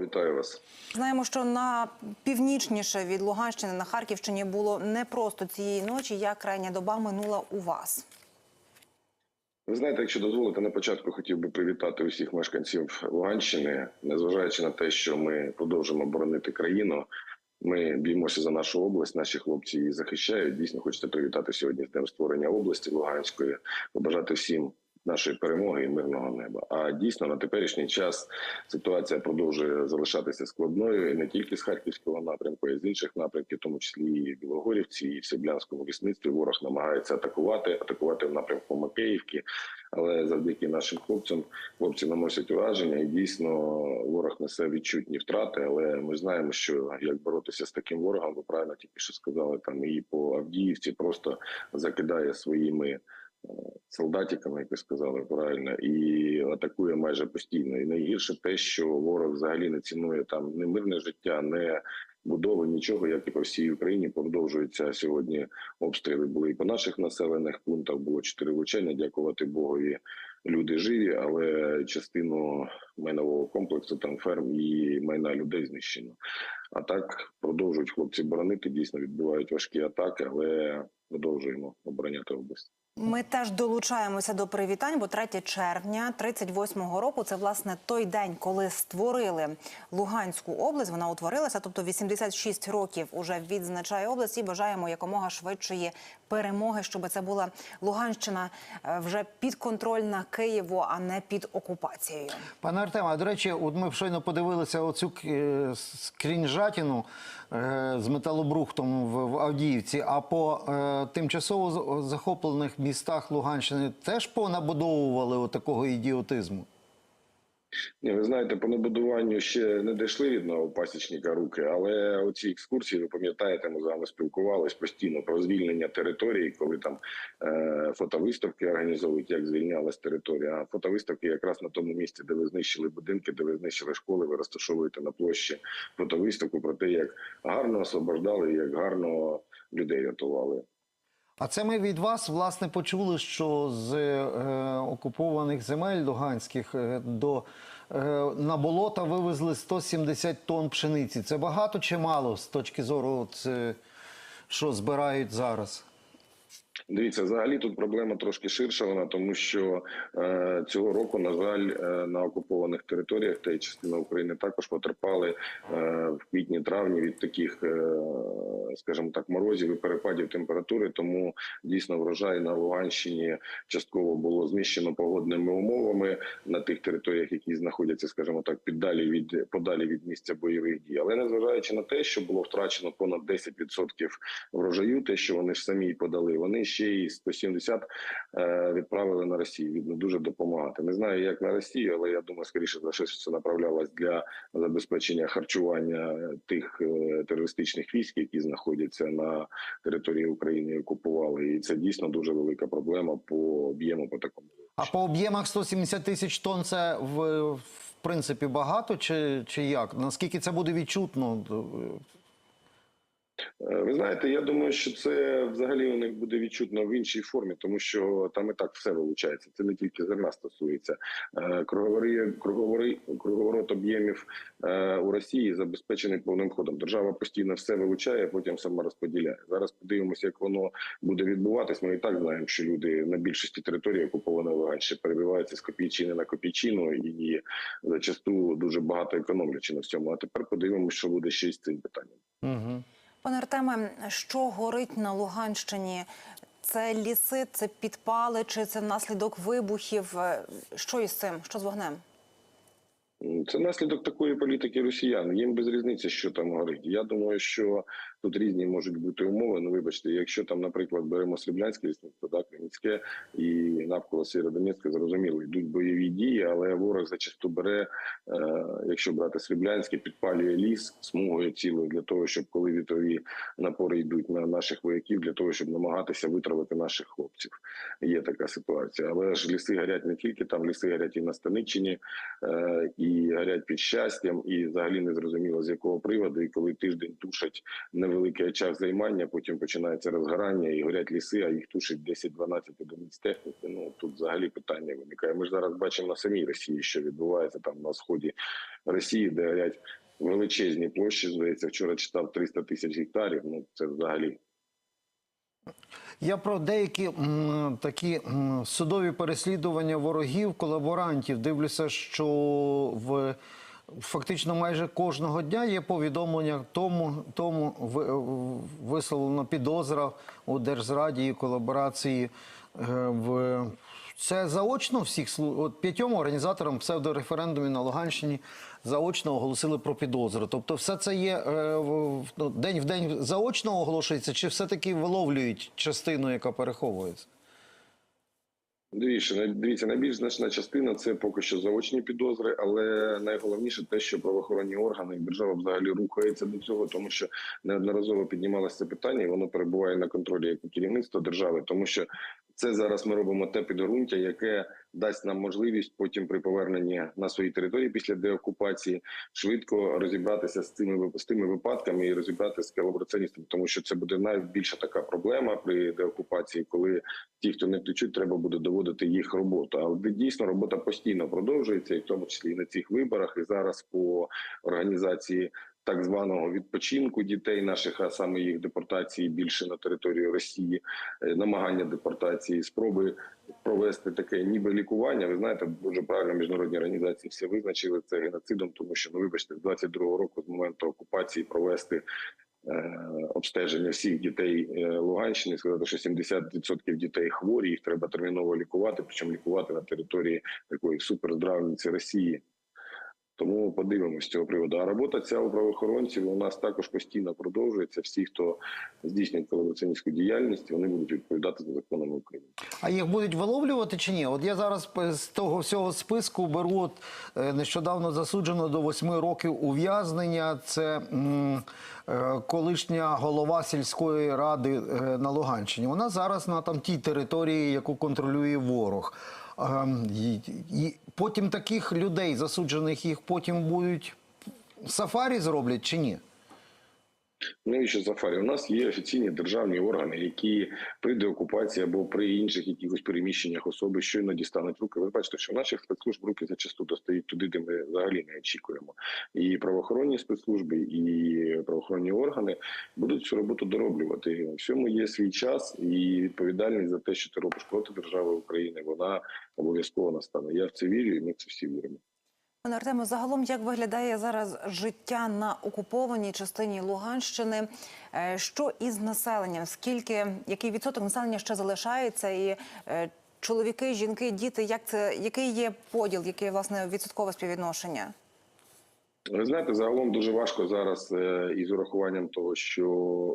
вітаю вас. Знаємо, що на північніше від Луганщини на Харківщині було непросто цієї ночі. Як крайня доба минула у вас? Ви знаєте, якщо дозволите, на початку хотів би привітати усіх мешканців Луганщини, незважаючи на те, що ми продовжуємо боронити країну. Ми б'ємося за нашу область. Наші хлопці її захищають. Дійсно, хочеться привітати сьогодні з днем створення області Луганської, побажати всім нашої перемоги і мирного неба. А дійсно на теперішній час ситуація продовжує залишатися складною і не тільки з харківського напрямку, а й з інших напрямків, в тому числі і Білогорівці, і в Сіблянському лісництві. Ворог намагається атакувати, атакувати в напрямку Макеївки. Але завдяки нашим хлопцям хлопці наносять ураження, і дійсно ворог несе відчутні втрати. Але ми знаємо, що як боротися з таким ворогом, ви правильно тільки що сказали, там і по Авдіївці просто закидає своїми солдатиками, як ви сказали правильно, і атакує майже постійно. І найгірше те, що ворог взагалі не цінує там не мирне життя, не будови, нічого, як і по всій Україні продовжуються сьогодні. Обстріли були і по наших населених пунктах. Було чотири влучання. Дякувати Богові. Люди живі, але частину майнового комплексу там ферм і майна людей знищено. А так продовжують хлопці боронити. Дійсно відбувають важкі атаки, але продовжуємо обороняти область. Ми теж долучаємося до привітань, бо 3 червня 38-го року це власне той день, коли створили Луганську область. Вона утворилася, тобто 86 років уже відзначає область і бажаємо якомога швидшої перемоги, щоб це була Луганщина е, вже підконтрольна Києву, а не під окупацією. Пане Артеме, а до речі, от ми щойно подивилися оцю е, скрінжатіну е, з металобрухтом в, Авдіївці. А по тимчасово захоплених містах Луганщини теж понабудовували отакого ідіотизму. Ні, ви знаєте, по набудуванню ще не дійшли від нового пасічника руки, але оці екскурсії, ви пам'ятаєте, ми з вами спілкувались постійно про звільнення території, коли там е, фотовиставки організовують, як звільнялась територія. А фотовиставки якраз на тому місці, де ви знищили будинки, де ви знищили школи, ви розташовуєте на площі фотовиставку про те, як гарно освобождали, як гарно людей рятували. А це ми від вас власне почули, що з е, окупованих земель Луганських е, до е, на болота вивезли 170 тонн пшениці. Це багато чи мало з точки зору, от, е, що збирають зараз? Дивіться, взагалі тут проблема трошки ширша. Вона тому, що е, цього року, на жаль, е, на окупованих територіях та й частина України також потерпали е, в квітні-травні від таких, е, скажімо так, морозів і перепадів температури. Тому дійсно врожай на Луганщині частково було знищено погодними умовами на тих територіях, які знаходяться, скажімо так, піддалі від подалі від місця бойових дій. Але незважаючи на те, що було втрачено понад 10% врожаю, те, що вони ж самі подали, вони ще й 170 е, відправили на Росію. Видно, дуже допомагати. Не знаю, як на Росію, але я думаю, скоріше за що це направлялось для забезпечення харчування тих е, терористичних військ, які знаходяться на території України окупували. І це дійсно дуже велика проблема по об'єму по такому. А по об'ємах 170 тисяч тонн це в, в принципі багато чи, чи як? Наскільки це буде відчутно? Е, Ви знаєте, я думаю, що це взагалі у них буде відчутно в іншій формі, тому що там і так все вилучається. Це не тільки зерна стосується. Е, Круговори, круговори, круговорот об'ємів е, у Росії забезпечений повним ходом. Держава постійно все вилучає, потім сама розподіляє. Зараз подивимося, як воно буде відбуватись. Ми і так знаємо, що люди на більшості території окупованої Луганщини перебиваються з копійчини на копійчину і зачасту дуже багато економлячи на всьому. А тепер подивимося, що буде ще й з цим питанням. Угу. Пане Артеме, що горить на Луганщині? Це ліси, це підпали, чи це внаслідок вибухів? Е, Що із цим? Що з вогнем? Це наслідок такої політики росіян. Їм без різниці, що там горить. Я думаю, що тут різні можуть бути умови. Ну, вибачте, якщо там, наприклад, беремо Сріблянське лісництво, да, Кремінське і навколо Сєродонецька, зрозуміло, йдуть бойові дії, але ворог зачасту бере, е, якщо брати Сріблянське, підпалює ліс смугою цілою для того, щоб коли вітрові напори йдуть на наших вояків, для того, щоб намагатися витравити наших хлопців. Є така ситуація. Але ж ліси горять не тільки там, ліси горять і на Станиччині, е, і і горять під щастям, і взагалі не зрозуміло з якого приводу. І коли тиждень тушать невеликий очаг займання, потім починається розгорання і горять ліси, а їх тушить 10-12 одиниць техніки. Ну тут взагалі питання виникає. Ми ж зараз бачимо на самій Росії, що відбувається там на сході Росії, де горять величезні площі. Здається, вчора читав 300 тисяч гектарів. Ну це взагалі Я про деякі м, такі м, судові переслідування ворогів, колаборантів дивлюся, що в фактично майже кожного дня є повідомлення тому, тому в висловлена підозра у Держзраді і колаборації. е, В це заочно всіх от п'ятьом організаторам псевдореферендумів на Луганщині заочно оголосили про підозру. Тобто, все це є е, ну, день в день заочно оголошується, чи все таки виловлюють частину, яка переховується? Дивіться, дивіться, найбільш значна частина це поки що заочні підозри, але найголовніше те, що правоохоронні органи і держава взагалі рухається до цього, тому що неодноразово піднімалося це питання, і воно перебуває на контролі як і керівництва держави, тому що це зараз ми робимо те підґрунтя, яке дасть нам можливість потім при поверненні на свої території після деокупації швидко розібратися з цими з тими випадками і розібратися з колабораціоністами, тому що це буде найбільша така проблема при деокупації, коли ті, хто не втечуть, треба буде доводити їх роботу. Але дійсно робота постійно продовжується, і в тому числі і на цих виборах. І зараз по організації так званого відпочинку дітей наших, а саме їх депортації більше на територію Росії, е, намагання депортації, спроби провести таке ніби лікування. Ви знаєте, дуже правильно міжнародні організації всі визначили це геноцидом, тому що ну вибачте, з 22-го року з моменту окупації провести е, обстеження всіх дітей е, Луганщини, сказати, що 70% дітей хворі, їх треба терміново лікувати, причому лікувати на території такої суперздравниці Росії. Тому подивимось цього приводу. А робота ця у правоохоронців у нас також постійно продовжується. Всі, хто здійснює колабораціоністську діяльність, вони будуть відповідати за законами України. А їх будуть виловлювати чи ні? От я зараз з того всього списку беру от, е, нещодавно засуджено до восьми років ув'язнення. Це е, колишня голова сільської ради е, на Луганщині. Вона зараз на там тій території, яку контролює ворог. І потім таких людей, засуджених їх потім будуть сафарі зроблять чи ні? Навіщо сафарі? У нас є офіційні державні органи, які при деокупації або при інших якихось переміщеннях особи щойно дістануть руки. Ви бачите, що наших спецслужб руки зачасту достають туди, де ми взагалі не очікуємо. І правоохоронні спецслужби, і правоохоронні органи будуть цю роботу дороблювати. Всьому є свій час і відповідальність за те, що ти робиш проти держави України. Вона обов'язково настане. Я в це вірю, і ми в це всі віримо. Пане Артему, загалом як виглядає зараз життя на окупованій частині Луганщини? Е, Що із населенням? Скільки який відсоток населення ще залишається? І е, чоловіки, жінки, діти, як це який є поділ, яке власне відсоткове співвідношення? Ви знаєте, загалом дуже важко зараз е, із урахуванням того, що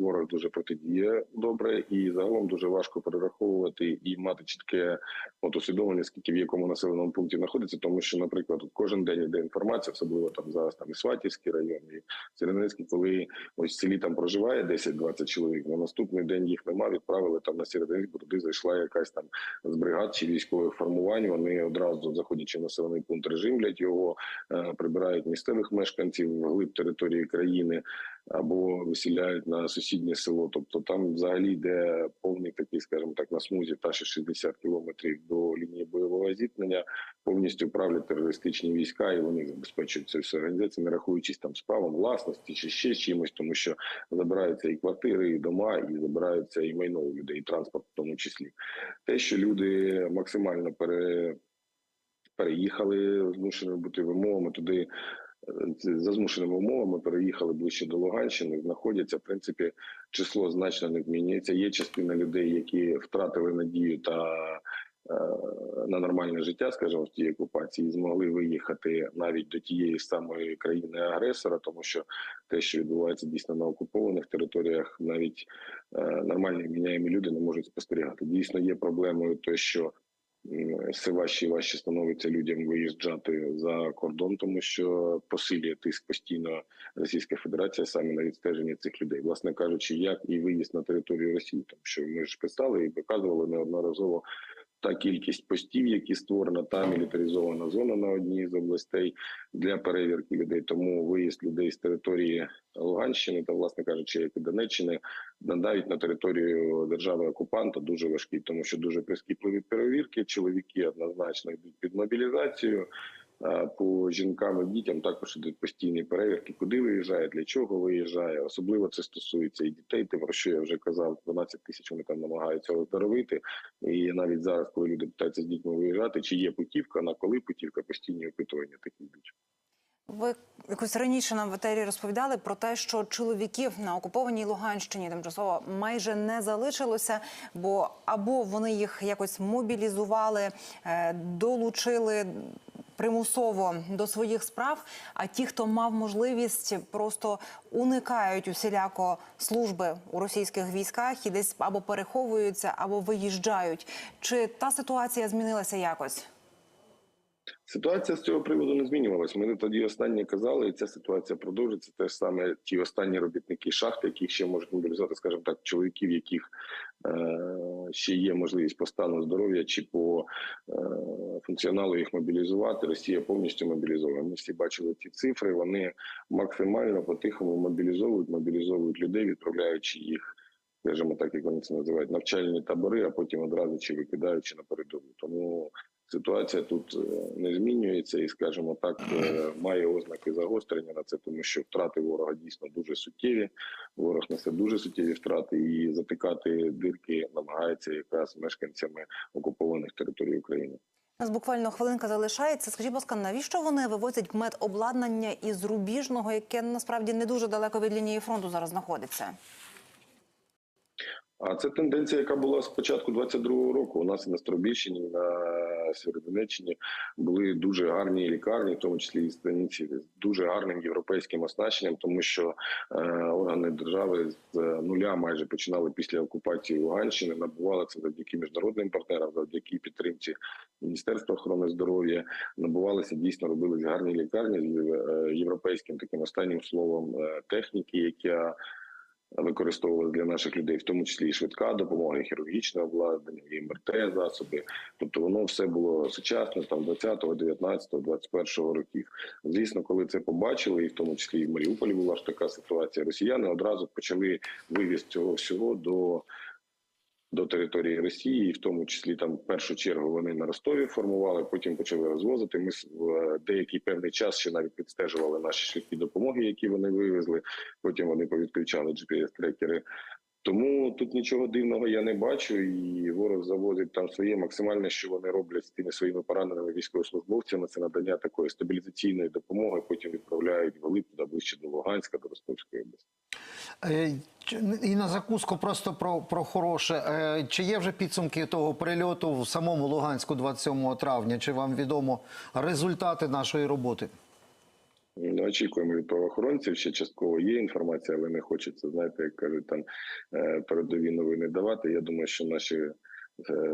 ворог дуже протидіє добре, і загалом дуже важко перераховувати і мати чітке от усвідомлення, скільки в якому населеному пункті знаходиться, тому що, наприклад, кожен день йде інформація, особливо там зараз там і Сватівський район, і Сєренецький, коли ось в селі там проживає 10-20 чоловік. На наступний день їх нема. Відправили там на Сєренецьк, бо туди зайшла якась там з бригад чи військових формувань. Вони одразу заходячи в населений пункт, режимлять його, е, прибирають місцевих мешканців вглиб території країни або виселяють на сусіднє село. Тобто там взагалі йде повний такий, скажімо так, на смузі та ще 60 кілометрів до лінії бойового зіткнення. Повністю правлять терористичні війська, і вони забезпечують цю всю організацію, не рахуючись там з правом власності чи ще чимось, тому що забираються і квартири, і дома, і забираються і майно у людей, і транспорт в тому числі. Те, що люди максимально пере переїхали змушені бути вимовами туди. Е, За змушеними умовами переїхали ближче до Луганщини. Знаходяться в принципі число значно не змінюється. Є частина людей, які втратили надію та е, на нормальне життя, скажімо, в тій окупації, змогли виїхати навіть до тієї самої країни-агресора, тому що те, що відбувається дійсно на окупованих територіях, навіть е, нормальні міняємі люди не можуть спостерігати. Дійсно, є проблемою те, що все важче і важче становиться людям виїжджати за кордон, тому що посилює тиск постійно Російська Федерація саме на відстеження цих людей, власне кажучи, як і виїзд на територію Росії, тому що ми ж писали і показували неодноразово та кількість постів, які створена, та мілітаризована зона на одній з областей для перевірки людей. Тому виїзд людей з території Луганщини та, власне кажучи, як і Донеччини, навіть на територію держави окупанта дуже важкий, тому що дуже прискіпливі перевірки. Чоловіки однозначно йдуть під мобілізацію. По жінкам і дітям також ідуть постійні перевірки, куди виїжджає, для чого виїжджає. Особливо це стосується і дітей. Тим, про що я вже казав, 12 тисяч вони там намагаються оперовити. І навіть зараз, коли люди питаються з дітьми виїжджати, чи є путівка, на коли путівка, постійні опитування такі йдуть. Ви якось раніше нам в етері розповідали про те, що чоловіків на окупованій Луганщині тимчасово майже не залишилося, бо або вони їх якось мобілізували, е, долучили примусово до своїх справ. А ті, хто мав можливість, просто уникають усіляко служби у російських військах і десь або переховуються, або виїжджають. Чи та ситуація змінилася якось? Ситуація з цього приводу не змінювалась. Ми тоді останні казали, і ця ситуація продовжиться. Те ж саме ті останні робітники шахти, яких ще можуть мобілізувати, скажімо так, чоловіків, яких е, ще є можливість по стану здоров'я чи по е, функціоналу їх мобілізувати. Росія повністю мобілізована. Ми всі бачили ці цифри. Вони максимально по-тихому мобілізовують, мобілізовують людей, відправляючи їх. Скажімо так, як вони це називають, навчальні табори, а потім одразу чи викидаючи на передову. Тому ситуація тут е, не змінюється і, скажімо так, е, має ознаки загострення на це, тому що втрати ворога дійсно дуже суттєві. Ворог несе дуже суттєві втрати, і затикати дирки намагається якраз мешканцями окупованих територій України. У нас буквально хвилинка залишається. Скажіть, будь ласка, навіщо вони вивозять медобладнання із рубіжного, яке насправді не дуже далеко від лінії фронту зараз знаходиться? А це тенденція, яка була з початку 22-го року. У нас і на Старобільщині, і на Сєвєродонеччині були дуже гарні лікарні, в тому числі і станиці з дуже гарним європейським оснащенням, тому що е, органи держави з нуля майже починали після окупації Луганщини. Набували це завдяки міжнародним партнерам, завдяки підтримці Міністерства охорони здоров'я. Набувалися дійсно робились гарні лікарні з е, європейським таким останнім словом е, техніки, яка використовували для наших людей, в тому числі і швидка допомога, і хірургічне обладнання, і МРТ засоби. Тобто воно все було сучасно там 20-го, 19-го, 21-го років. Звісно, коли це побачили, і в тому числі і в Маріуполі була ж така ситуація. Росіяни одразу почали вивіз цього всього до. До території Росії, і в тому числі там першу чергу вони на Ростові формували, потім почали розвозити. Ми в е, деякий певний час ще навіть відстежували наші шляхи допомоги, які вони вивезли. Потім вони повідключали GPS-трекери. Тому тут нічого дивного я не бачу, і ворог завозить там своє максимальне, що вони роблять з тими своїми пораненими військовослужбовцями. Це надання такої стабілізаційної допомоги. Потім відправляють вглиб туди ближче до Луганська, до Ростовської області. Е, І на закуску просто про, про хороше. Е, Чи є вже підсумки того прильоту в самому Луганську 27 травня? Чи вам відомо результати нашої роботи? Ну, очікуємо від правоохоронців. Ще частково є інформація, але не хочеться, знаєте, як кажуть, там е, передові новини давати. Я думаю, що наші е,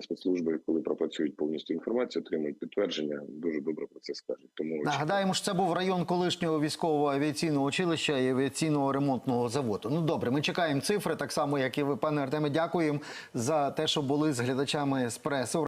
спецслужби, коли пропрацюють повністю інформацію, отримують підтвердження, дуже добре про це скажуть. Тому. Нагадаємо, що це був район колишнього військового авіаційного училища і авіаційного ремонтного заводу. Ну добре, ми чекаємо цифри, так само як і ви, пане Артеме. Дякуємо за те, що були з глядачами з преси.